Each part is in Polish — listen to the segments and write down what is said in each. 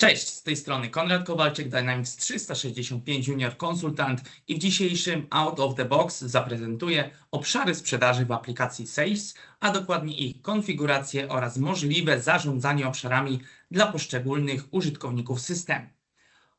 Cześć, z tej strony Konrad Kowalczyk, Dynamics 365 Junior Konsultant i w dzisiejszym Out of the Box zaprezentuję obszary sprzedaży w aplikacji Sales, a dokładnie ich konfigurację oraz możliwe zarządzanie obszarami dla poszczególnych użytkowników systemu.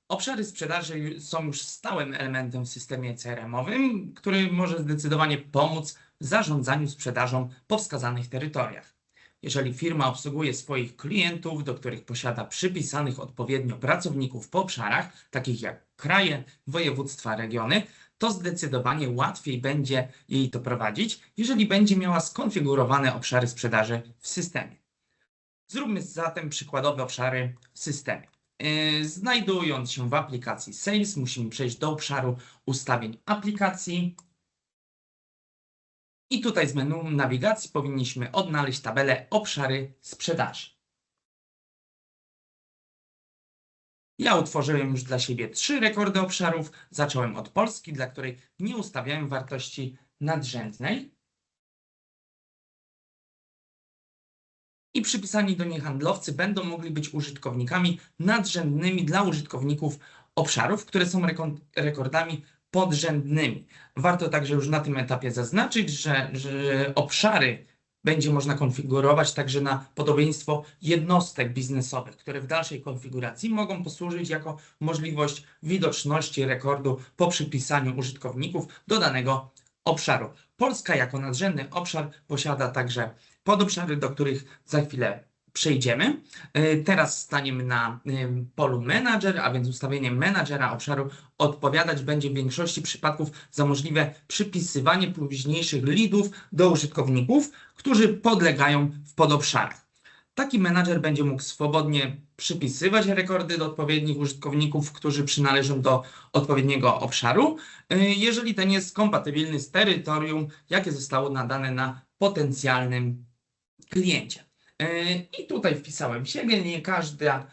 Obszary sprzedaży są już stałym elementem w systemie CRM-owym, który może zdecydowanie pomóc w zarządzaniu sprzedażą po wskazanych terytoriach. Jeżeli firma obsługuje swoich klientów, do których posiada przypisanych odpowiednio pracowników po obszarach, takich jak kraje, województwa, regiony, to zdecydowanie łatwiej będzie jej to prowadzić, jeżeli będzie miała skonfigurowane obszary sprzedaży w systemie. Zróbmy zatem przykładowe obszary w systemie. Yy, Znajdując się w aplikacji Sales, musimy przejść do obszaru ustawień aplikacji, i tutaj z menu nawigacji powinniśmy odnaleźć tabelę obszary sprzedaży. Ja utworzyłem już dla siebie trzy rekordy obszarów. Zacząłem od Polski, dla której nie ustawiałem wartości nadrzędnej. I przypisani do niej handlowcy będą mogli być użytkownikami nadrzędnymi dla użytkowników obszarów, które są reko- rekordami podrzędnymi. Warto także już na tym etapie zaznaczyć, że, że obszary będzie można konfigurować także na podobieństwo jednostek biznesowych, które w dalszej konfiguracji mogą posłużyć jako możliwość widoczności rekordu po przypisaniu użytkowników do danego obszaru. Polska jako nadrzędny obszar posiada także podobszary, do których za chwilę przejdziemy. E, Teraz staniemy na polu Manager, a więc ustawienie menadżera obszaru odpowiadać będzie w większości przypadków za możliwe przypisywanie późniejszych leadów do użytkowników, którzy podlegają w podobszarach. Taki menadżer będzie mógł swobodnie przypisywać rekordy do odpowiednich użytkowników, którzy przynależą do odpowiedniego obszaru, e, jeżeli ten jest kompatybilny z terytorium, jakie zostało nadane na potencjalnym kliencie. Yy, I tutaj wpisałem siebie. Nie, każda,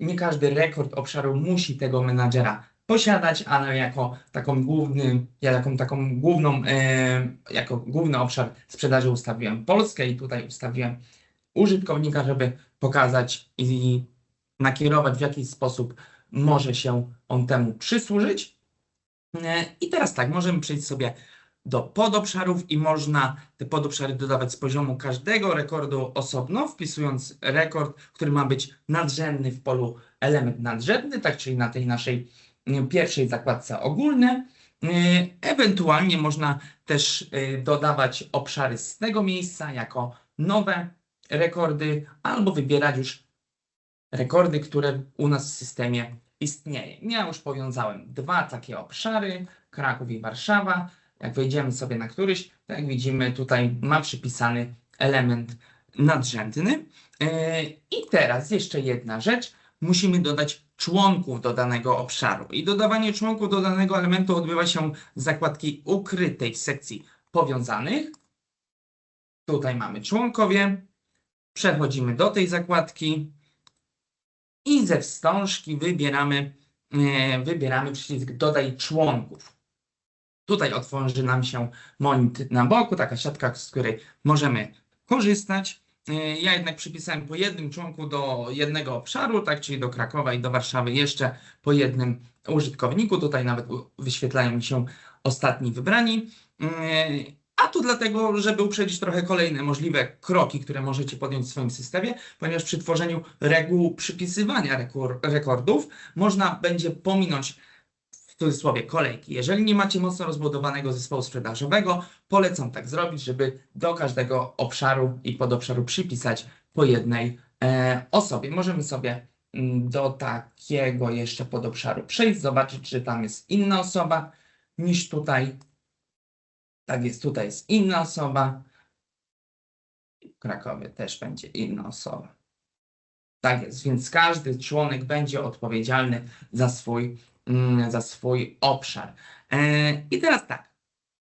nie każdy rekord obszaru musi tego menadżera posiadać, ale jako taką główny, ja taką, taką główną, yy, jako główny obszar sprzedaży ustawiłem Polskę i tutaj ustawiłem użytkownika, żeby pokazać i nakierować w jaki sposób może się on temu przysłużyć. Yy, I teraz tak, możemy przejść sobie do podobszarów i można te podobszary dodawać z poziomu każdego rekordu osobno, wpisując rekord, który ma być nadrzędny w polu element nadrzędny, tak czyli na tej naszej mm, pierwszej zakładce ogólne. Yy, Ewentualnie można też yy, dodawać obszary z tego miejsca jako nowe rekordy, albo wybierać już rekordy, które u nas w systemie istnieje. Ja już powiązałem dwa takie obszary, Kraków i Warszawa. Jak wejdziemy sobie na któryś, to jak widzimy tutaj ma przypisany element nadrzędny. Yy, I teraz jeszcze jedna rzecz. Musimy dodać członków do danego obszaru. I dodawanie członków do danego elementu odbywa się z zakładki ukrytej w sekcji powiązanych. Tutaj mamy członkowie. Przechodzimy do tej zakładki i ze wstążki wybieramy, yy, wybieramy przycisk dodaj członków. Tutaj otworzy nam się monitor na boku, taka siatka, z której możemy korzystać. Yy, Ja jednak przypisałem po jednym członku do jednego obszaru, tak, czyli do Krakowa i do Warszawy jeszcze po jednym użytkowniku. Tutaj nawet wyświetlają mi się ostatni wybrani. Yy, A tu dlatego, żeby uprzedzić trochę kolejne możliwe kroki, które możecie podjąć w swoim systemie, ponieważ przy tworzeniu reguł przypisywania rekor- rekordów można będzie pominąć cudzysłowie kolejki. Jeżeli nie macie mocno rozbudowanego zespołu sprzedażowego, polecam tak zrobić, żeby do każdego obszaru i podobszaru przypisać po jednej e, osobie. Możemy sobie mm, do takiego jeszcze podobszaru przejść, zobaczyć, czy tam jest inna osoba niż tutaj. Tak jest, tutaj jest inna osoba. W Krakowie też będzie inna osoba. Tak jest, więc każdy członek będzie odpowiedzialny za swój za swój obszar. E, I teraz tak.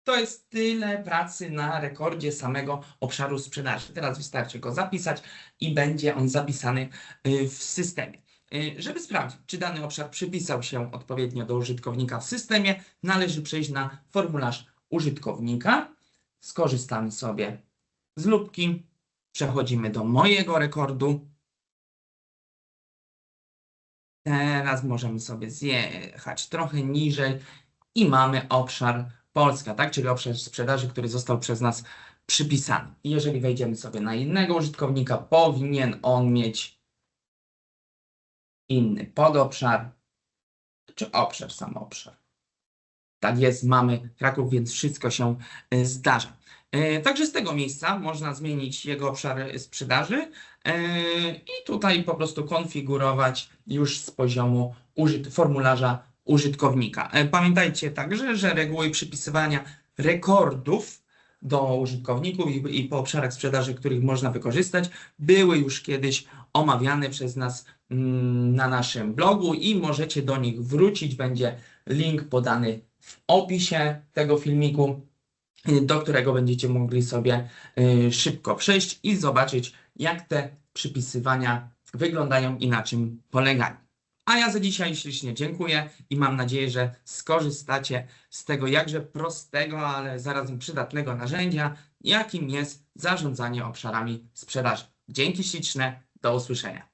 To jest tyle pracy na rekordzie samego obszaru sprzedaży. Teraz wystarczy go zapisać i będzie on zapisany y, w systemie. Y, Żeby sprawdzić, czy dany obszar przypisał się odpowiednio do użytkownika w systemie, należy przejść na formularz użytkownika. Skorzystamy sobie z lubki. Przechodzimy do mojego rekordu. Teraz możemy sobie zjechać trochę niżej i mamy obszar Polska, tak? Czyli obszar sprzedaży, który został przez nas przypisany. Jeżeli wejdziemy sobie na innego użytkownika, powinien on mieć inny podobszar, czy obszar, sam obszar. Tak jest, mamy Kraków, więc wszystko się y, zdarza. E, Także z tego miejsca można zmienić jego obszar sprzedaży e, i tutaj po prostu konfigurować już z poziomu formularza użytkownika. E, Pamiętajcie także, że reguły przypisywania rekordów do użytkowników i, i po obszarach sprzedaży, których można wykorzystać, były już kiedyś omawiane przez nas mm, na naszym blogu i możecie do nich wrócić. Będzie link podany w opisie tego filmiku do którego będziecie mogli sobie y, szybko przejść i zobaczyć, jak te przypisywania wyglądają i na czym polegają. A ja za dzisiaj ślicznie dziękuję i mam nadzieję, że skorzystacie z tego jakże prostego, ale zarazem przydatnego narzędzia, jakim jest zarządzanie obszarami sprzedaży. Dzięki śliczne, do usłyszenia.